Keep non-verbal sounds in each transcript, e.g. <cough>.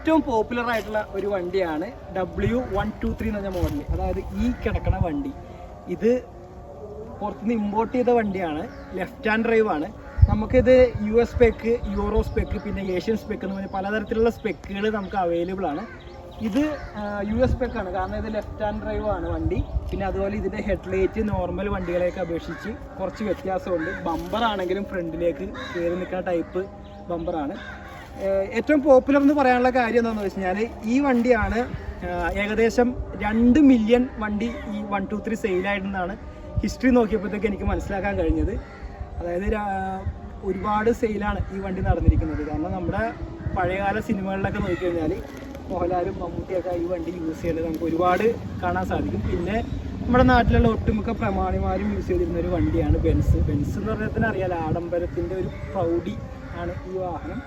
ഏറ്റവും പോപ്പുലർ ആയിട്ടുള്ള ഒരു വണ്ടിയാണ് ഡബ്ല്യു വൺ ടു ത്രീ എന്ന് പറഞ്ഞ മോഡൽ അതായത് ഈ കിടക്കണ വണ്ടി. ഇത് പുറത്തുനിന്ന് ഇമ്പോർട്ട് ചെയ്ത വണ്ടിയാണ്. ലെഫ്റ്റ് ഹാൻഡ് ഡ്രൈവ് ആണ്. നമുക്കിത് U S spec euro spec പിന്നെ ഏഷ്യൻ സ്പെക്ക് എന്ന് പറഞ്ഞ പലതരത്തിലുള്ള സ്പെക്കുകൾ നമുക്ക് അവൈലബിൾ ആണ്. ഇത് യു എസ് സ്പെക്ക് ആണ്. കാരണം ഇത് ലെഫ്റ്റ് ഹാൻഡ് ഡ്രൈവ് ആണ് വണ്ടി. പിന്നെ അതുപോലെ ഇതിന്റെ ഹെഡ്ലൈറ്റ് നോർമൽ വണ്ടികളെയൊക്കെ അപേക്ഷിച്ച് കുറച്ച് വ്യത്യാസമുണ്ട്. ബമ്പർ ആണെങ്കിലും ഫ്രണ്ടിലേക്ക് കയറി നിൽക്കുന്ന ടൈപ്പ് ബമ്പറാണ് ഏറ്റവും പോപ്പുലർ എന്ന് പറയാനുള്ള കാര്യം എന്താണെന്ന് വെച്ച് കഴിഞ്ഞാൽ ഈ വണ്ടിയാണ് ഏകദേശം രണ്ട് മില്യൺ വണ്ടി ഈ വൺ ടു ത്രീ സെയിലായിട്ടെന്നാണ് ഹിസ്റ്ററി നോക്കിയപ്പോഴത്തേക്ക് എനിക്ക് മനസ്സിലാക്കാൻ കഴിഞ്ഞത്. അതായത് ഒരുപാട് സെയിലാണ് ഈ വണ്ടി നടന്നിരിക്കുന്നത്. കാരണം നമ്മുടെ പഴയകാല സിനിമകളിലൊക്കെ നോക്കിക്കഴിഞ്ഞാൽ മോഹൻലാലും മമ്മൂട്ടിയൊക്കെ ഈ വണ്ടി യൂസ് ചെയ്യുന്നത് നമുക്ക് ഒരുപാട് കാണാൻ സാധിക്കും. പിന്നെ നമ്മുടെ നാട്ടിലുള്ള ഒട്ടുമിക്ക പ്രമാണിമാരും യൂസ് ചെയ്തിരുന്ന ഒരു വണ്ടിയാണ് ബെൻസ് ബെൻസ് എന്ന് പറഞ്ഞാൽ അറിയാലോ ആഡംബരത്തിന്റെ ഒരു പ്രൗഢി ആണ് ഈ വാഹനം.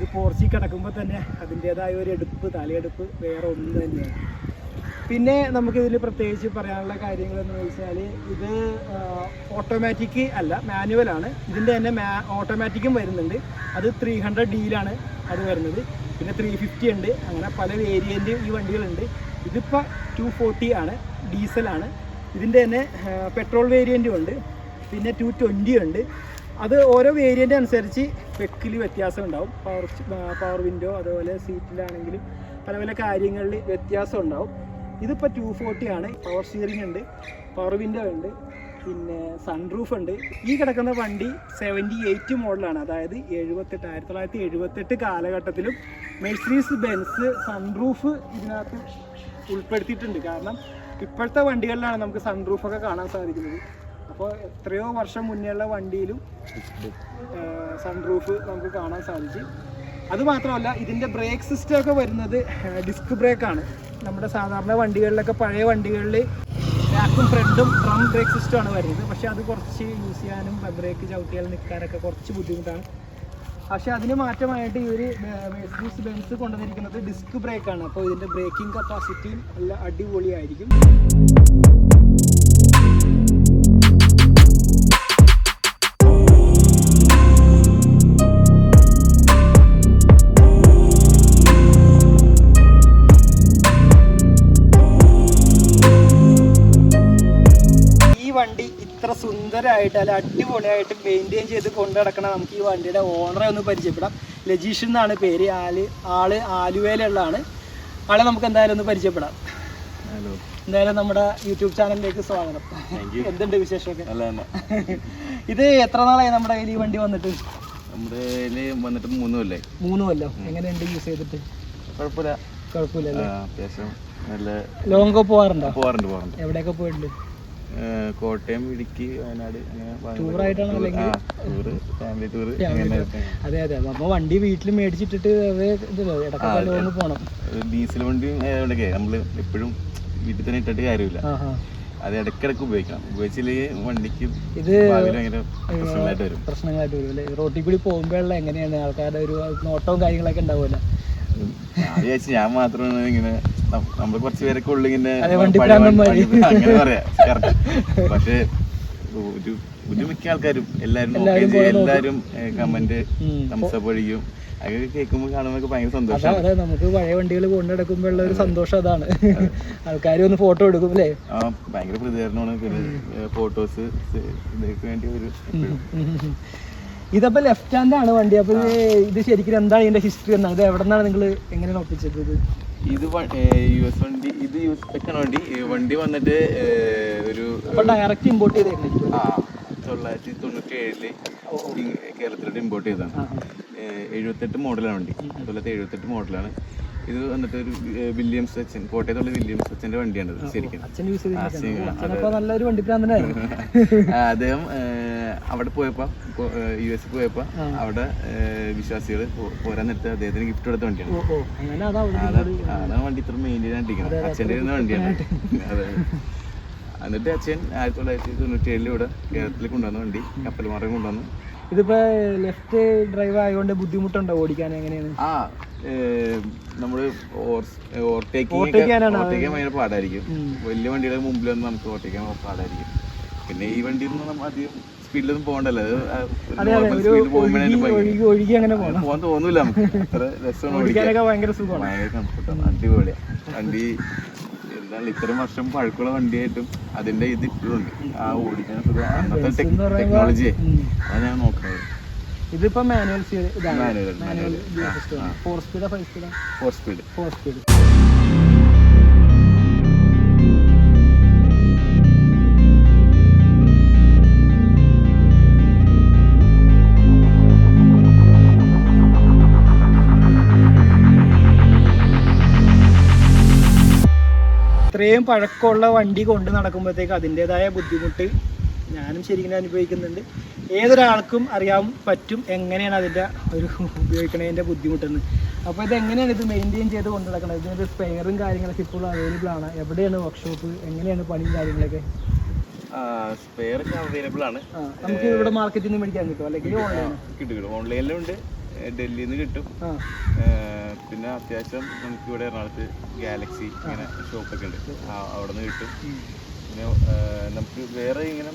ഇത് പോർച്ചി കിടക്കുമ്പോൾ തന്നെ അതിന്റെതായ ഒരു എടുപ്പ് തലയെടുപ്പ് വേറെ ഒന്നും തന്നെയാണ്. പിന്നെ നമുക്കിതിൽ പ്രത്യേകിച്ച് പറയാനുള്ള കാര്യങ്ങൾ എന്ന് വെച്ചാൽ ഇത് ഓട്ടോമാറ്റിക് അല്ല മാനുവലാണ് ഇതിന്റെ തന്നെ മാ ഓട്ടോമാറ്റിക്കും വരുന്നുണ്ട്. അത് ത്രീ ഹൺഡ്രഡ് ഡിയിലാണ് അത് വരുന്നത്. പിന്നെ ത്രീ ഫിഫ്റ്റി ഉണ്ട്. അങ്ങനെ പല വേരിയന്റ് ഈ വണ്ടികളുണ്ട്. ഇതിപ്പോൾ ടു ഫോർട്ടി ആണ് ഡീസലാണ് ഇതിന്റെ തന്നെ പെട്രോൾ വേരിയന്റും ഉണ്ട്. പിന്നെ ടു ട്വന്റി ഉണ്ട്. അത് ഓരോ വേരിയന്റ് അനുസരിച്ച് വെക്കിൽ വ്യത്യാസം ഉണ്ടാവും പവർ പവർ വിൻഡോ അതുപോലെ സീറ്റിലാണെങ്കിലും പല പല കാര്യങ്ങളിൽ വ്യത്യാസം ഉണ്ടാവും ഇതിപ്പോൾ ടു ഫോർട്ടി ആണ്. പവർ സ്റ്റിയറിംഗ് ഉണ്ട് പവർ വിൻഡോ ഉണ്ട് പിന്നെ സൺറൂഫ് ഉണ്ട്. ഈ കിടക്കുന്ന വണ്ടി സെവന്റി എയ്റ്റ് മോഡലാണ് അതായത് എഴുപത്തെട്ട് ആയിരത്തി തൊള്ളായിരത്തി എഴുപത്തെട്ട് കാലഘട്ടത്തിലും മെഴ്സീസ് ബെൻസ് സൺറൂഫ് ഇതിനകത്ത് ഉൾപ്പെടുത്തിയിട്ടുണ്ട്. കാരണം ഇപ്പോഴത്തെ വണ്ടികളിലാണ് നമുക്ക് സൺറൂഫൊക്കെ കാണാൻ സാധിക്കുന്നത്. അപ്പോൾ എത്രയോ വർഷം മുന്നേയുള്ള വണ്ടിയിലും സൺറൂഫ് നമുക്ക് കാണാൻ സാധിച്ചു. അത് മാത്രമല്ല ഇതിന്റെ ബ്രേക്ക് സിസ്റ്റം ഒക്കെ വരുന്നത് ഡിസ്ക് ബ്രേക്കാണ് നമ്മുടെ സാധാരണ വണ്ടികളിലൊക്കെ പഴയ വണ്ടികളിൽ ബാക്കും ഫ്രണ്ടും ഡ്രം ബ്രേക്ക് സിസ്റ്റമാണ് വരുന്നത്. പക്ഷേ അത് കുറച്ച് യൂസ് ചെയ്യാനും ബ്രേക്ക് ചവിട്ടിയാൽ നിൽക്കാനൊക്കെ കുറച്ച് ബുദ്ധിമുട്ടാണ്. പക്ഷേ അതിന് മാറ്റമായിട്ട് ഈ ഒരു മെഴ്സീസ് ബെൻസ് കൊണ്ടുവന്നിരിക്കുന്നത് ഡിസ്ക് ബ്രേക്കാണ് അപ്പോൾ ഇതിന്റെ ബ്രേക്കിംഗ് കപ്പാസിറ്റിയും നല്ല അടിപൊളിയായിരിക്കും. സുന്ദരമായിട്ട് അല്ല അടിപൊളിയായിട്ട് മെയിന്റെയിൻ ചെയ്ത് കൊണ്ടു നടക്കണം നമുക്ക് ഈ വണ്ടിയുടെ ഓണറെ ഒന്ന് പരിചയപ്പെടാം. ലജീഷ് എന്നാണ് പേര്. ആൽ ആൾ ആലുവേലുള്ളതാണ് ആളെ നമുക്ക് എന്തായാലും ഒന്ന് പരിചയപ്പെടാം. ഹലോ എന്തായാലും നമ്മുടെ യൂട്യൂബ് ചാനലിലേക്ക് സ്വാഗതം. എന്തുണ്ട് വിശേഷമൊക്കെ? ഇത് എത്ര നാളായി നമ്മുടെ കയ്യിൽ ഈ വണ്ടി വന്നിട്ട്? നമ്മുടെ വന്നിട്ട് മൂന്ന് കൊല്ലായി മൂന്ന് കൊല്ലം? എങ്ങനെയുണ്ട് യൂസ് ചെയ്തിട്ട്? കുഴപ്പമില്ല. അത്യാവശ്യം നല്ല ലോങ്ങൊക്കെ പോവാറുണ്ടോ? പോവാറുണ്ട് പോവാറുണ്ട്. എവിടെയൊക്കെ പോയിട്ടുണ്ട്? കോട്ടയം ഇടുക്കി വയനാട് അങ്ങനെ ടൂറ്, ഫാമിലി അങ്ങനെ അതെ അതെ. അപ്പൊ വണ്ടി വീട്ടിൽ മേടിച്ചിട്ടിട്ട് പോണം. ഡീസൽ വണ്ടി ആയതുകൊണ്ടൊക്കെ നമ്മൾ എപ്പോഴും വീട്ടിൽ തന്നെ ഇട്ടിട്ട് കാര്യമില്ല. അത് ഇടയ്ക്കിടയ്ക്ക് ഉപയോഗിക്കണം. ഉപയോഗിച്ചില്ലെങ്കിൽ വണ്ടിക്ക് ഇത് പ്രശ്നങ്ങളായിട്ട് വരും. പ്രശ്നങ്ങളായിട്ട് വരും അല്ലേ? റോട്ടിൽ കൂടി പോകുമ്പോഴുള്ള എങ്ങനെയാണ് ആൾക്കാരുടെ ഒരു നോട്ടവും കാര്യങ്ങളൊക്കെ ഉണ്ടാവുമല്ലോ? ഞാൻ മാത്രമാണ് ഇങ്ങനെ നമ്മൾ കുറച്ച് പേരൊക്കെ ഉള്ളു ഇങ്ങനെ. അങ്ങനെ പറയാം പക്ഷെ ഒരു ഒരു മിക്ക ആൾക്കാരും എല്ലാരും എല്ലാരും കമന്റ്. തംസപ്പ് അടിക്കും. അതൊക്കെ കേൾക്കുമ്പോൾ കാണുമ്പോൾ ഭയങ്കര സന്തോഷം അതെ നമുക്ക് പഴയ വണ്ടികൾ കൊണ്ടു നടക്കുമ്പോഴുള്ള ഒരു സന്തോഷം അതാണ്. ആൾക്കാർ ഒന്ന് ഫോട്ടോ എടുക്കും അല്ലേ? ആ ഭയങ്കര പ്രതികരണമാണ്. ഫോട്ടോസ് ഇതൊക്കെ വേണ്ടി ഒരു എപ്പോഴും. ഇതപ്പോ ലെഫ്റ്റ് ഹാൻഡ് ആണ് വണ്ടി. അപ്പൊ ഇത് ശരിക്കും എന്താണ് ഇതിന്റെ ഹിസ്റ്ററി എന്നാണ് ഇത് എവിടെ നിന്നാണ് നിങ്ങൾ എങ്ങനെയാണ് ഒപ്പിച്ചത് ഇത് ഇത് യു എസ് വണ്ടി ഇത് യു എസ് പെക്കാണ് വണ്ടി. വണ്ടി വന്നിട്ട് ഒരു ഡയറക്റ്റ് ഇമ്പോർട്ട് ചെയ്തായിരുന്നു തൊള്ളായിരത്തി തൊണ്ണൂറ്റി ഏഴിൽ കേരളത്തിലോട്ട് ഇമ്പോർട്ട് ചെയ്തതാണ്. എഴുപത്തെട്ട് മോഡലാണ് വണ്ടി. തൊള്ളായിരത്തി എഴുപത്തെട്ട് മോഡലാണ്. ഇത് വന്നിട്ട് ഒരു വില്യംസ് അച്ഛൻ കോട്ടയത്തുള്ള വില്യംസ് അച്ഛന്റെ വണ്ടിയാണ് ശരിക്കും. അദ്ദേഹം അവിടെ പോയപ്പോ യു എസ് പോയപ്പോ അവിടെ വിശ്വാസികൾ പോരാൻ നേരത്തെ അദ്ദേഹത്തിന് ഗിഫ്റ്റ് കൊടുത്ത വണ്ടിയാണ്. അതാണ് വണ്ടി ഇത്ര മെയിന്റെയിൻ ആയിട്ടിരിക്കുന്നത് അച്ഛന്റെ ഇരുന്ന വണ്ടിയാണ്. അതെ. എന്നിട്ട് അച്ഛൻ ആയിരത്തി തൊള്ളായിരത്തി തൊണ്ണൂറ്റി ഏഴിൽ ഇവിടെ കേരളത്തിൽ കൊണ്ടുവന്ന വണ്ടി കപ്പൽമാർഗം കൊണ്ടുവന്നു. ഇതിപ്പോ ലെഫ്റ്റ് ഡ്രൈവ് ആയതുകൊണ്ട് ബുദ്ധിമുട്ടുണ്ടോ ഓടിക്കാൻ എങ്ങനെയാണ്? ആ നമ്മൾ ഓവർടേക്കാൻ ഭയങ്കര പാടായിരിക്കും. വലിയ വണ്ടിയുടെ മുമ്പിലൊന്നും നമുക്ക് ഓവർടേക്കാൻ പാടായിരിക്കും. പിന്നെ ഈ വണ്ടിയിൽ നിന്ന് നമ്മൾ അധികം സ്പീഡിലൊന്നും പോകണ്ടല്ലോ. ഒഴുകി അങ്ങനെ പോകാൻ തോന്നൂല നമുക്ക്. അത്ര രസമാണ് ഓടിക്കാൻ. ഓടിക്കാനൊക്കെ ഭയങ്കര സുഖമാണ്. ഭയങ്കര കംഫർട്ടാണ് അടിപൊളിയാണ് വണ്ടി എന്താണ് ഇത്രയും വർഷം പഴക്കമുള്ള വണ്ടിയായിട്ടും അതിന്റെ ഇത് ഇപ്പോഴുണ്ട് ആ ഓടിക്കാൻ സുഖം അന്നത്തെ ടെക്നോളജിയെ അതാണ് ഞാൻ നോക്കുന്നത്. ഇതിപ്പോ മാനുവൽ മാനുവൽ. ഫോർ സ്പീഡാ ഫൈവ് സ്പീഡാ ഫോർ സ്പീഡ് ഫോർ സ്പീഡ് ഇത്രയും പഴക്കമുള്ള വണ്ടി കൊണ്ട് നടക്കുമ്പോഴത്തേക്ക് അതിന്റെതായ ബുദ്ധിമുട്ട് ഞാനും ശരിക്കും അനുഭവിക്കുന്നുണ്ട്. ഏതൊരാൾക്കും അറിയാൻ പറ്റും എങ്ങനെയാണ് അതിന്റെ ഒരു ഉപയോഗിക്കണതിന്റെ ബുദ്ധിമുട്ടെന്ന്. അപ്പോൾ ഇത് എങ്ങനെയാണ് ഇത് മെയിന്റെയിൻ ചെയ്ത് കൊണ്ട് നടക്കുന്നത് ഇതിനൊരു സ്പെയറും കാര്യങ്ങളൊക്കെ ഇപ്പോൾ അവൈലബിൾ ആണ്. എവിടെയാണ് വർക്ക്ഷോപ്പ് എങ്ങനെയാണ് പണിയും കാര്യങ്ങളൊക്കെ? സ്പെയർ അവൈലബിൾ ആണ്. നമുക്ക് ഇവിടെ മാർക്കറ്റിൽ നിന്ന് മേടിക്കാൻ കിട്ടും അല്ലെങ്കിൽ ഓൺലൈൻ കിട്ടും കിട്ടും. ഓൺലൈനിലും ഉണ്ട്. ഡൽഹിയിൽ നിന്ന് കിട്ടും. പിന്നെ അത്യാവശ്യം നമുക്ക് ഇവിടെ എറണാകുളത്ത് ഗാലക്സി ഇങ്ങനെ ഷോപ്പൊക്കെ ഉണ്ട്. അവിടെ നിന്ന് കിട്ടും. പിന്നെ നമുക്ക് വേറെ ഇങ്ങനെ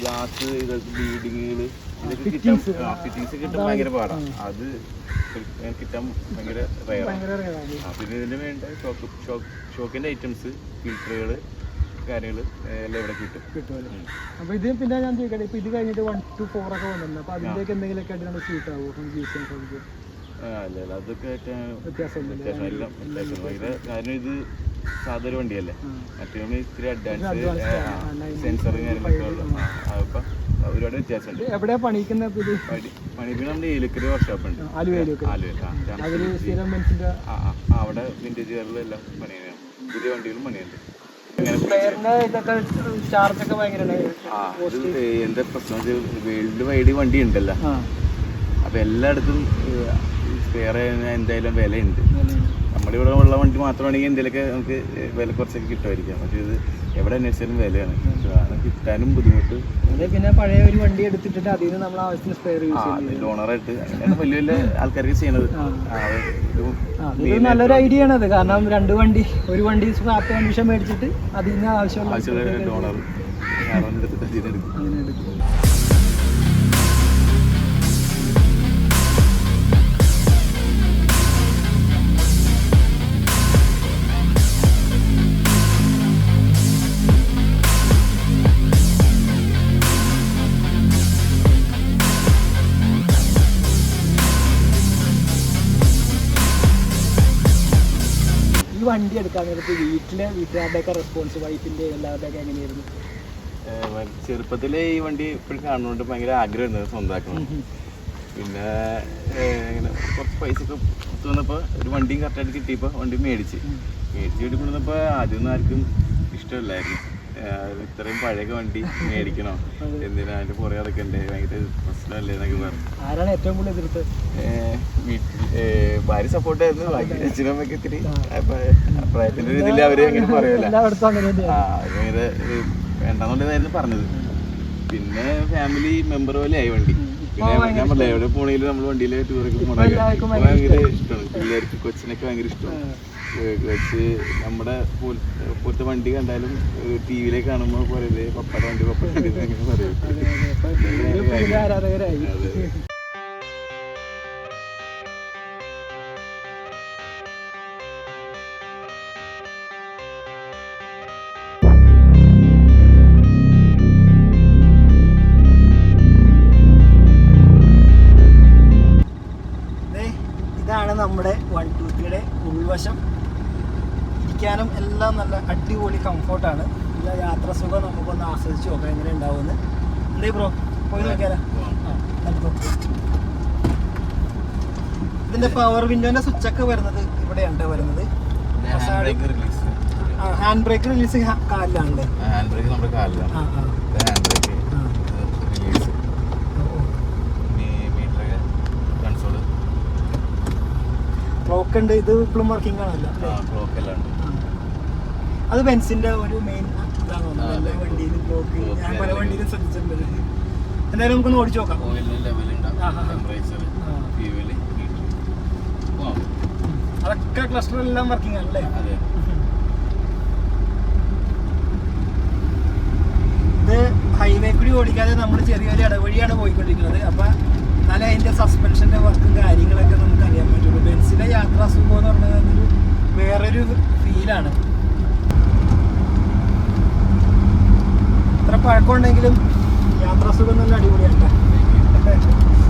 ഗ്ലാസ് ബീഡിങ്ങുകൾ ഇതൊക്കെ കിട്ടാൻ ഫിറ്റിങ്സ് കിട്ടാൻ ഭയങ്കര പാടാണ് അത് കിട്ടാൻ- ഭയങ്കര റയറാണ് പിന്നെ ഇതിന് വേണ്ട ഷോക്ക് ഷോക്ക് ഷോക്കിന്റെ ഐറ്റംസ് ഫിൽറ്ററുകൾ കാര്യങ്ങൾ എല്ലാം ഇവിടെ കിട്ടും. കിട്ടുമല്ലോ അപ്പോൾ ഇത് പിന്നെ ഞാൻ ചോദിക്കട്ടെ ഇപ്പൊ ഇത് കഴിഞ്ഞിട്ട് വൺ ടു ഫോർ ഒക്കെ വന്നിട്ടുണ്ട് അപ്പോൾ അതിന്റെയൊക്കെ എന്തെങ്കിലുമൊക്കെ ആയിട്ട് നമ്മൾ സ്യൂട്ട് ആവുമോ അല്ല അതൊക്കെ കാരണം ഇത് സാധാരണ വണ്ടിയല്ലേ. മറ്റേ നമ്മൾ ഇത്തിരി അഡ്വാൻസ് സെൻസറും കാര്യങ്ങളൊക്കെ ഉള്ള ആ, അപ്പം ഒരുപാട് വ്യത്യാസമുണ്ട്. എവിടെയാ പണിക്കുന്ന ഇപ്പോൾ പണി പണിപ്പിന് നമ്മുടെ ഏലക്കര. വർക്ക്ഷോപ്പ് ഉണ്ട് അവിടെ വിന്റേജ് കാറിലെല്ലാം പണിയാണ് പുതിയ വണ്ടികളും പണിയുണ്ട് എന്താ പ്രശ്നം വേൾഡ് വൈഡ് വണ്ടി ഉണ്ടല്ലോ. അപ്പൊ എല്ലായിടത്തും സ്പെയർ എന്തായാലും വിലയുണ്ട്. നമ്മുടെ ഇവിടെ ഉള്ള വണ്ടി മാത്രമാണെങ്കിൽ എന്തെങ്കിലുമൊക്കെ നമുക്ക് വില കുറച്ചൊക്കെ കിട്ടുമായിരിക്കാം. പക്ഷേ ഇത് എവിടെ അന്വേഷിച്ചാലും വിലയാണ്. അതാണ് കിട്ടാനും ബുദ്ധിമുട്ട്. പിന്നെ പഴയ ഒരു വണ്ടി എടുത്തിട്ട് അതിൽ നിന്ന് നമ്മൾ ആവശ്യത്തിന് സ്പെയർ യൂസ് അങ്ങനെയാണ് വലിയ വലിയ ആൾക്കാർക്ക് ചെയ്യണത്. നല്ലൊരു ഐഡിയ ആണ് അത് കാരണം രണ്ട് വണ്ടി ഒരു വണ്ടി സ്ക്രാപ്പ് കണ്ടീഷൻ മേടിച്ചിട്ട് അതിൽ നിന്ന് ആവശ്യമുള്ള ആവശ്യമുള്ള ഞാൻ എടുത്തിട്ട് അങ്ങനെ എടുക്കും. ഈ വണ്ടി എടുക്കാൻ നേരത്ത് വീട്ടിലെ വീട്ടുകാരുടെയൊക്കെ റെസ്പോൺസ് വൈഫിന്റെ എല്ലാവരുടെയൊക്കെ എങ്ങനെയായിരുന്നു? ചെറുപ്പത്തിലെ ഈ വണ്ടി ഇപ്പോഴും കാണുന്നുണ്ട് ഭയങ്കര ആഗ്രഹമായിരുന്നു സ്വന്തമാക്കണം. പിന്നെ ഇങ്ങനെ കുറച്ച് പൈസ ഒക്കെ ഒത്തു വന്നപ്പോൾ ഒരു വണ്ടിയും കറക്റ്റായിട്ട് കിട്ടിയപ്പോൾ വണ്ടി മേടിച്ച്. മേടിച്ച് കിട്ടിക്കൊണ്ടിരുന്നപ്പോൾ ആദ്യമൊന്നും ആർക്കും ഇഷ്ടമല്ലായിരുന്നു. ഇത്രയും പഴയ വണ്ടി മേടിക്കണോ? എന്തിനാ അതിന്റെ പുറകെ നടക്കണ്ടേ? ഭയങ്കര പ്രശ്നമല്ലേ എന്നൊക്കെ പറഞ്ഞു. ആരാണ് ഏറ്റവും കൂടുതൽ എതിർത്ത്? ഭാര്യ സപ്പോർട്ടായിരുന്നു. ബാക്കി അച്ഛനമ്മയൊക്കെ ഇത്തിരി പ്രായത്തിന്റെ രീതിയിൽ അവർ അങ്ങനെ പറയൂല. ഭയങ്കര ഏഹ്, പറഞ്ഞത്. പിന്നെ ഫാമിലി മെമ്പർ പോലെ ആയി വണ്ടി. ഞാൻ പറഞ്ഞില്ലേ എവിടെ പോണെങ്കിലും നമ്മൾ വണ്ടിയിലെ ടൂറൊക്കെ പോകണ എല്ലാവർക്കും ഭയങ്കര ഇഷ്ടമാണ്. പിള്ളേർക്ക് കൊച്ചിനൊക്കെ ഭയങ്കര ഇഷ്ടമാണ്. കൊച്ച് നമ്മുടെ പോലത്തെ വണ്ടി കണ്ടാലും ടി വിയിലെ കാണുമ്പോൾ പറയല്ലേ പപ്പയുടെ വണ്ടി പപ്പയുടെ വണ്ടി എന്നൊക്കെ പറയും. ഇരിക്കാനും നല്ല അടിപൊളി കംഫോർട്ടാണ് നല്ല യാത്ര സുഖം നമുക്കൊന്ന് ആസ്വദിച്ച് നോക്കാം എങ്ങനെ ഉണ്ടാവുമെന്ന് എന്തേ ബ്രോ പോയി നോക്കിയാലോ? ഇതിന്റെ പവർ വിൻഡോന്റെ സ്വിച്ച് ഒക്കെ വരുന്നത് ഇവിടെയാണ് വരുന്നത്. ഹാൻഡ് ബ്രേക്ക് റിലീസ് കാലിലാണല്ലേ? ഹാൻഡ് ബ്രേക്ക് നമ്മുടെ കാലിലാണ്. Hand brake. Release. Meter console clock ഉണ്ട്. ഇത് ഇപ്പോഴും വർക്കിംഗ് ആണല്ലോ? ക്ലോക്ക് എല്ലാം ഉണ്ട്. അത് ബെൻസിന്റെ ഒരു മെയിൻ. എല്ലാ വണ്ടിയിലും ഞാൻ പല വണ്ടിയിലും ശ്രദ്ധിച്ചിട്ടുണ്ട്. എന്തായാലും നമുക്കൊന്ന് ഓടിച്ചു നോക്കാം. അതൊക്കെ ക്ലസ്റ്റർ എല്ലാം വർക്കിംഗ് ആണല്ലേ അതെ. ഇത് ഹൈവേ കൂടി ഓടിക്കാതെ നമ്മൾ ചെറിയൊരു ഇടവഴിയാണ് പോയിക്കൊണ്ടിരിക്കുന്നത്. അപ്പൊ നല്ല അതിന്റെ സസ്പെൻഷന്റെ വർക്കും കാര്യങ്ങളൊക്കെ നമുക്ക് അറിയാൻ പറ്റുള്ളൂ. ബെൻസിന്റെ യാത്രാ സുഖം എന്ന് പറഞ്ഞാൽ അതൊരു വേറൊരു ഫീലാണ് ഇത്ര യാത്രാസുഖം യാത്രാ സുഖം നല്ല അടിപൊളിയാണ്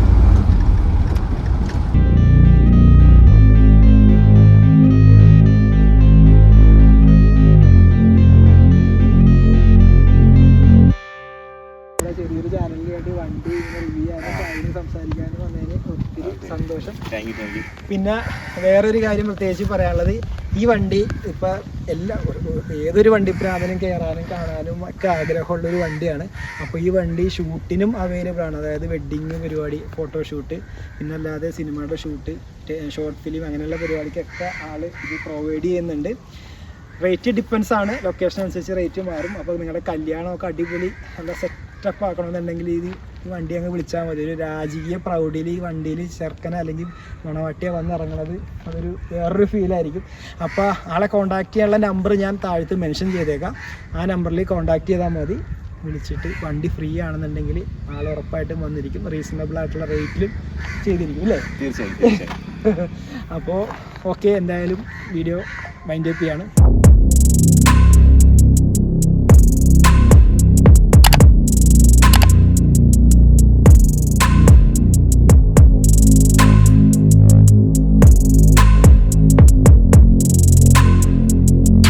ചാനലിന് വേണ്ടി റിവ്യൂ ചെയ്യാനും കാര്യങ്ങൾ സംസാരിക്കാനും വന്നതിന് ഒത്തിരി സന്തോഷം. പിന്നെ വേറൊരു കാര്യം പ്രത്യേകിച്ച് പറയാനുള്ളത് ഈ വണ്ടി ഇപ്പം എല്ലാ ഏതൊരു വണ്ടി പ്രാന്തനും കയറാനും കാണാനും ഒക്കെ ആഗ്രഹമുള്ള ഒരു വണ്ടിയാണ്. അപ്പോൾ ഈ വണ്ടി ഷൂട്ടിനും അവൈലബിൾ ആണ്. അതായത് വെഡ്ഡിങ് പരിപാടി ഫോട്ടോഷൂട്ട് പിന്നെ അല്ലാതെ സിനിമയുടെ ഷൂട്ട് ഷോർട്ട് ഫിലിം അങ്ങനെയുള്ള പരിപാടിക്കൊക്കെ ആൾ ഇത് പ്രൊവൈഡ് ചെയ്യുന്നുണ്ട്. റേറ്റ് ഡിപ്പെൻസ് ആണ്. ലൊക്കേഷൻ അനുസരിച്ച് റേറ്റ് മാറും. അപ്പോൾ നിങ്ങളുടെ കല്യാണമൊക്കെ അടിപൊളി നല്ല സെറ്റപ്പ് ആക്കണമെന്നുണ്ടെങ്കിൽ ഇത് ഈ വണ്ടി അങ്ങ് വിളിച്ചാൽ മതി. ഒരു രാജകീയ പ്രൗഢിയിൽ ഈ വണ്ടിയിൽ ചെറുക്കന അല്ലെങ്കിൽ മണവാട്ടിയെ വന്നിറങ്ങണത് അതൊരു വേറൊരു ഫീലായിരിക്കും അപ്പോൾ ആളെ കോൺടാക്ട് ചെയ്യാനുള്ള നമ്പർ ഞാൻ താഴത്ത് മെൻഷൻ ചെയ്തേക്കാം. ആ നമ്പറിൽ കോൺടാക്ട് ചെയ്താൽ മതി. വിളിച്ചിട്ട് വണ്ടി ഫ്രീ ആണെന്നുണ്ടെങ്കിൽ ആൾ ഉറപ്പായിട്ടും വന്നിരിക്കും. റീസണബിൾ ആയിട്ടുള്ള റേറ്റിലും ചെയ്തിരിക്കും അല്ലേ? തീർച്ചയായും തീർച്ചയായും. <laughs> അപ്പോൾ ഓക്കെ എന്തായാലും വീഡിയോ മൈൻഡ് അപ്പ് ചെയ്യാണ്.